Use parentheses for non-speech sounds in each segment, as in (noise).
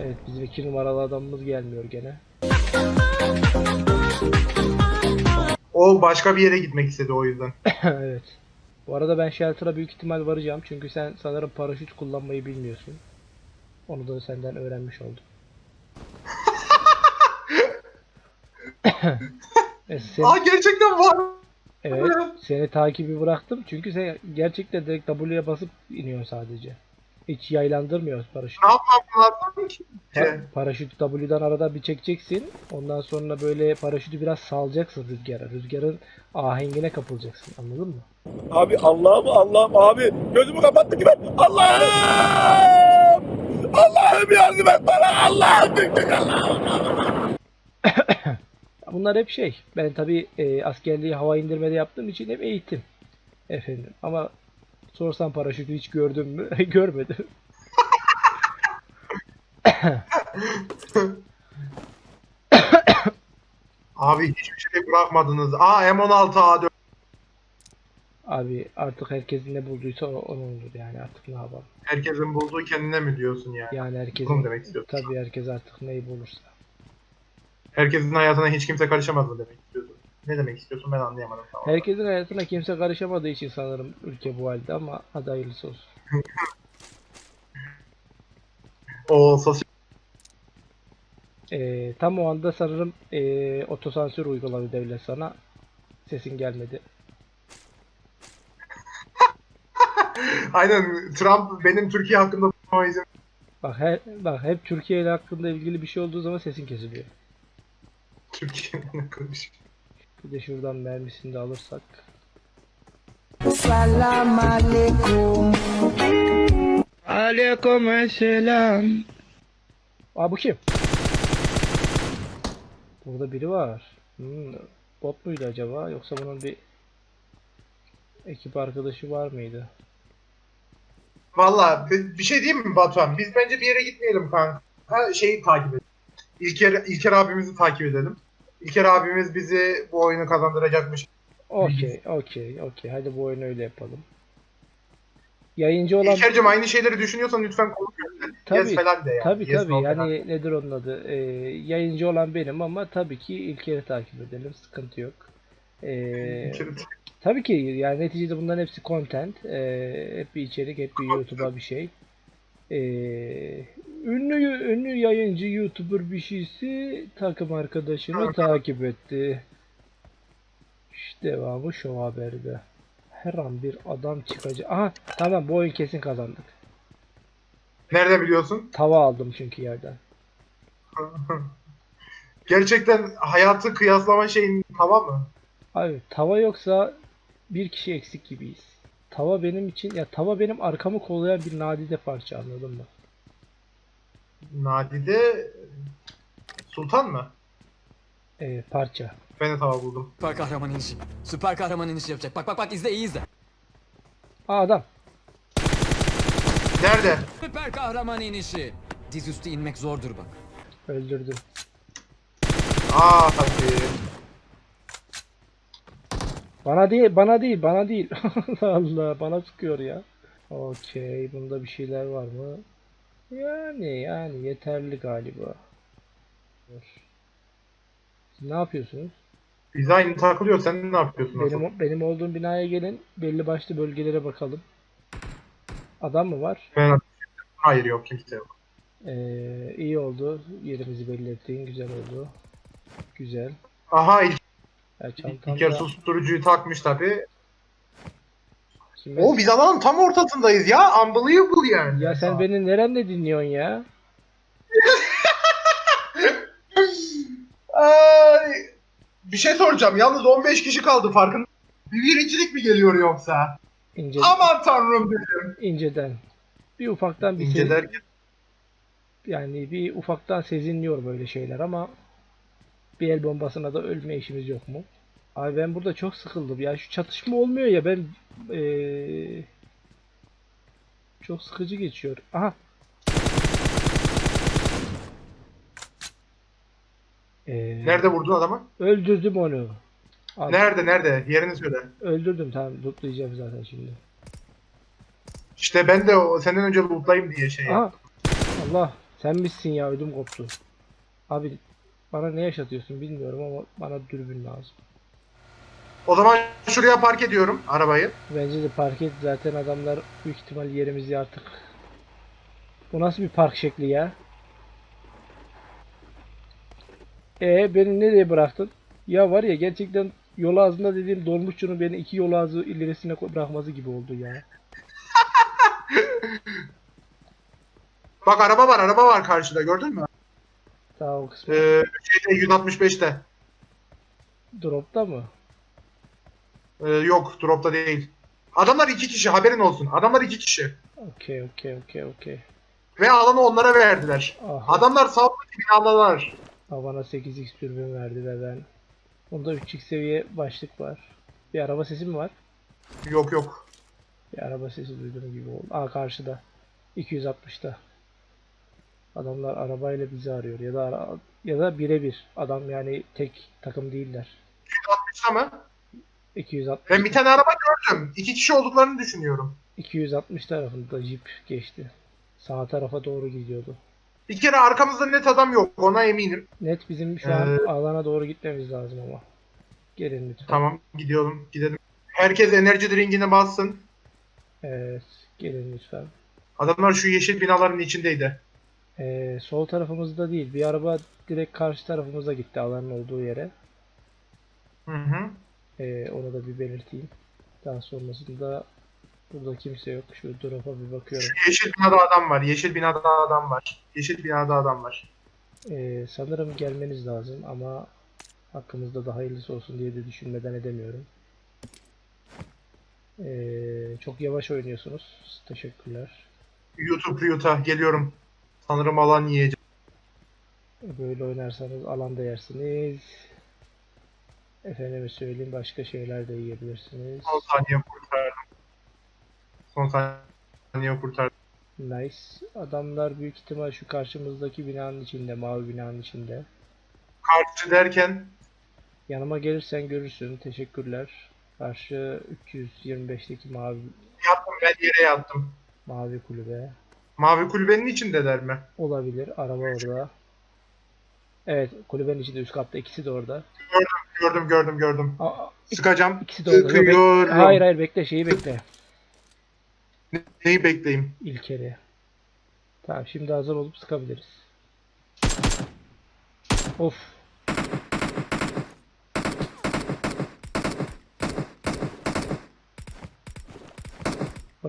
Evet bizim iki numaralı adamımız gelmiyor gene. O başka bir yere gitmek istedi o yüzden. (laughs) evet. Bu arada ben shelter'a büyük ihtimal varacağım. Çünkü sen sanırım paraşüt kullanmayı bilmiyorsun. Onu da senden öğrenmiş oldum. (laughs) Sen- Aa gerçekten var. evet, seni takibi bıraktım. Çünkü sen gerçekten direkt W'ye basıp iniyorsun sadece. Hiç yaylandırmıyoruz paraşütü. Ne yapmam lazım ki? Pa- paraşütü W'dan arada bir çekeceksin. Ondan sonra böyle paraşütü biraz salacaksın rüzgara. Rüzgarın ahengine kapılacaksın. Anladın mı? Abi Allah'ım Allah'ım abi gözümü kapattı gibi. Allah'ım! Allah'ım yardım et bana Allah'ım bıktık Allah'ım. (coughs) Bunlar hep şey. Ben tabii e, askerliği hava indirmede yaptığım için hep eğitim. Efendim. Ama sorsan paraşütü hiç gördün mü? (laughs) Görmedim. (coughs) Abi hiçbir şey bırakmadınız. Aa M16 A4. Abi artık herkesin ne bulduysa o- onun olur yani artık ne yapalım. Herkesin bulduğu kendine mi diyorsun yani? Yani Bunu herkesin demek istiyorsun. tabii herkes artık neyi bulursa. Herkesin hayatına hiç kimse karışamaz mı demek istiyorsun? Ne demek istiyorsun ben anlayamadım tamam. Herkesin hayatına kimse karışamadığı için sanırım ülke bu halde ama hadi hayırlısı olsun. O sosyal Ee, tam o anda sanırım ee, otosansür uyguladı devlet sana. Sesin gelmedi. (laughs) Aynen Trump benim Türkiye hakkında izin Bak her, bak hep Türkiye ile hakkında ilgili bir şey olduğu zaman sesin kesiliyor. Türkiye'den konuşuyor. Bir de şuradan mermisini de alırsak. Salam alaikum. Aleyküm selam. Aa bu kim? Burada biri var. Hmm, bot muydu acaba yoksa bunun bir ekip arkadaşı var mıydı? Valla bi- bir şey diyeyim mi Batuhan? Biz bence bir yere gitmeyelim kanka. Ha, şeyi takip edelim. İlker, İlker abimizi takip edelim. İlker abimiz bizi bu oyunu kazandıracakmış. Okey, okey, okey. Hadi bu oyunu öyle yapalım. Yayıncı olan İlker'cim aynı şeyleri düşünüyorsan lütfen konuş. Tabii, Yes falan de yani. tabii Yes, tabii no falan. yani nedir onun adı? Ee, yayıncı olan benim ama tabii ki İlker'i takip edelim. Sıkıntı yok. Ee, Tabii ki yani neticede bunların hepsi content. Ee, hep bir içerik, hep bir YouTube'a bir şey. Ee, ünlü ünlü yayıncı YouTuber bir şeysi takım arkadaşını takip etti. İşte devamı şu haberde. Her an bir adam çıkacak. Aha tamam bu oyun kesin kazandık. Nerede biliyorsun? Tava aldım çünkü yerden. (laughs) Gerçekten hayatı kıyaslama şeyin tamam mı? Abi tava yoksa bir kişi eksik gibiyiz. Tava benim için ya tava benim arkamı kollayan bir nadide parça anladın mı? Nadide Sultan mı? Ee, parça. Ben de tava buldum. Süper kahraman inişi. Süper kahraman inişi yapacak. Bak bak bak izle iyi izle. Aa adam. Nerede? Süper kahraman inişi. Dizüstü inmek zordur bak. Öldürdüm. Aa tabii. Bana değil, bana değil, bana değil. (laughs) Allah Allah, bana sıkıyor ya. Okey, bunda bir şeyler var mı? Yani, yani yeterli galiba. Dur. Siz ne yapıyorsunuz? Biz aynı takılıyor. Sen ne yapıyorsun? asıl? Benim benim olduğum binaya gelin, belli başlı bölgelere bakalım. Adam mı var? Ben... Hayır yok kimse yok. Ee, iyi oldu. Yerimizi belli ettiğin güzel oldu. Güzel. Aha İl- Ya İlker çantamda susturucuyu takmış tabi. O biz alanın tam ortasındayız ya. Unbelievable yani. Ya sen beni neremde dinliyorsun ya? (laughs) Ay, bir şey soracağım. Yalnız 15 kişi kaldı farkın. Bir birincilik mi geliyor yoksa? İnce, Aman tanrım dedim. inceden. Bir ufaktan bir İnce derken. yani bir ufaktan sezinliyor böyle şeyler ama bir el bombasına da ölme işimiz yok mu? Abi ben burada çok sıkıldım ya şu çatışma olmuyor ya ben eee, çok sıkıcı geçiyor. Aha. Eee, Nerede vurdun adamı? Öldürdüm onu. Abi, Nerede nerede? Yerini söyle. öldürdüm tamam lootlayacağım zaten şimdi. İşte ben de o senden önce lootlayayım diye şey yaptım. Aha. Allah Sen misin ya ödüm koptu. Abi bana ne yaşatıyorsun bilmiyorum ama bana dürbün lazım. O zaman şuraya park ediyorum arabayı. Bence de park et zaten adamlar büyük ihtimal yerimizi artık. Bu nasıl bir park şekli ya? E beni nereye bıraktın? Ya var ya gerçekten yol ağzında dediğim dolmuşçunun beni iki yol ağzı ilerisine bırakması gibi oldu ya. (laughs) Bak araba var araba var karşıda gördün mü? Daha o kısmı. Ee, şeyde 165'te. Drop'ta mı? Ee, yok dropta değil. Adamlar iki kişi haberin olsun. Adamlar iki kişi. Okey okey okey okey. Ve alanı onlara verdiler. Aha. Adamlar sağlıklı binalar. Ha, bana 8x dürbün verdi ve ben. Bunda 3x seviye başlık var. Bir araba sesi mi var? Yok yok. Bir araba sesi duydum gibi oldu. Aa karşıda. 260'ta. Adamlar arabayla bizi arıyor ya da ara- ya da birebir. Adam yani tek takım değiller. 160'ta mı? 260 Ben bir tane araba gördüm. İki kişi olduklarını düşünüyorum. 260 tarafında Jeep geçti. Sağ tarafa doğru gidiyordu. Bir kere arkamızda net adam yok. Ona eminim. Net bizim şu an Ee, alana doğru gitmemiz lazım ama. Gelin lütfen. Tamam gidiyorum. Gidelim. Herkes enerji drinkini bassın. Evet, gelin lütfen. Adamlar şu yeşil binaların içindeydi. Ee, sol tarafımızda değil. Bir araba direkt karşı tarafımıza gitti alanın olduğu yere. Hı hı. Ee, onu da bir belirteyim. Daha sonrasında burada kimse yok. Şu drop'a bir bakıyorum. Şu yeşil binada adam var. Yeşil binada adam var. Yeşil binada adam var. Ee, sanırım gelmeniz lazım ama hakkımızda daha hayırlısı olsun diye de düşünmeden edemiyorum. Ee, çok yavaş oynuyorsunuz. Teşekkürler. YouTube Ryut'a geliyorum. Sanırım alan yiyeceğim. Böyle oynarsanız alanda yersiniz. Efendime söyleyeyim başka şeyler de yiyebilirsiniz. Son saniye kurtardım. Son saniye kurtardım. Nice. Adamlar büyük ihtimal şu karşımızdaki binanın içinde, mavi binanın içinde. Karşı derken Yanıma gelirsen görürsün. Teşekkürler. Karşı 325'teki mavi yattım ben yere yattım. mavi kulübe. Mavi kulübenin içindeler mi? Olabilir. Araba orada. Evet, kulübenin içinde üst katta. ikisi de orada. Gördüm gördüm gördüm. Aa, Sıkacağım. ikisi de orada. Yok, bek- Sıkıyorum. hayır hayır bekle şeyi bekle. Neyi bekleyeyim? İlkeri. Tamam şimdi hazır olup sıkabiliriz. Of.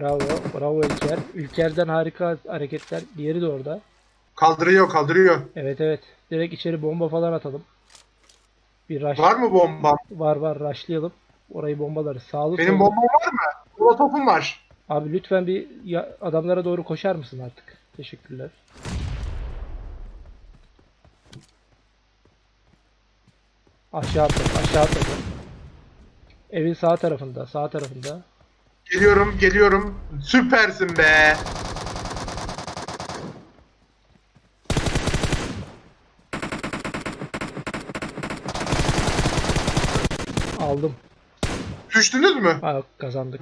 Bravo, bravo İlker. İlker'den harika hareketler. Diğeri de orada. Kaldırıyor kaldırıyor. Evet evet. Direkt içeri bomba falan atalım. Bir rush Var mı bomba? var var rushlayalım. Orayı bombalarız. Sağlı Benim bombam var mı? Molotofum var. Abi lütfen bir ya- adamlara doğru koşar mısın artık? Teşekkürler. Aşağı atladı, aşağı atladı. Evin sağ tarafında, sağ tarafında. Geliyorum geliyorum. Süpersin be. Aldım. Düştünüz mü? Ha, kazandık.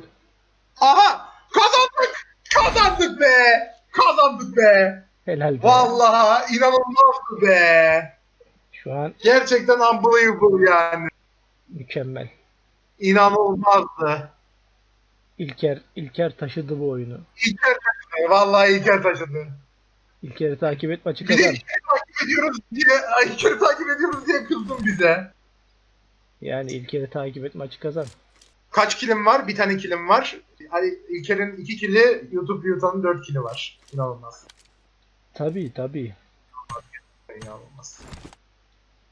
Aha! Kazandık! Kazandık be! Kazandık be! Helal be. Vallahi inanılmazdı be! Şu an Gerçekten unbelievable yani. mükemmel. İnanılmazdı. İlker, İlker taşıdı bu oyunu. İlker taşıdı. Vallahi İlker taşıdı. İlker'i takip et maçı kazan. İlker'i takip ediyoruz diye, İlker'i takip ediyoruz diye kızdın bize. Yani İlker'i takip et maçı kazan. Kaç kilim var? Bir tane kilim var. Hani İlker'in iki kili, YouTube Yuta'nın dört kili var. İnanılmaz. Tabii tabii. İnanılmaz.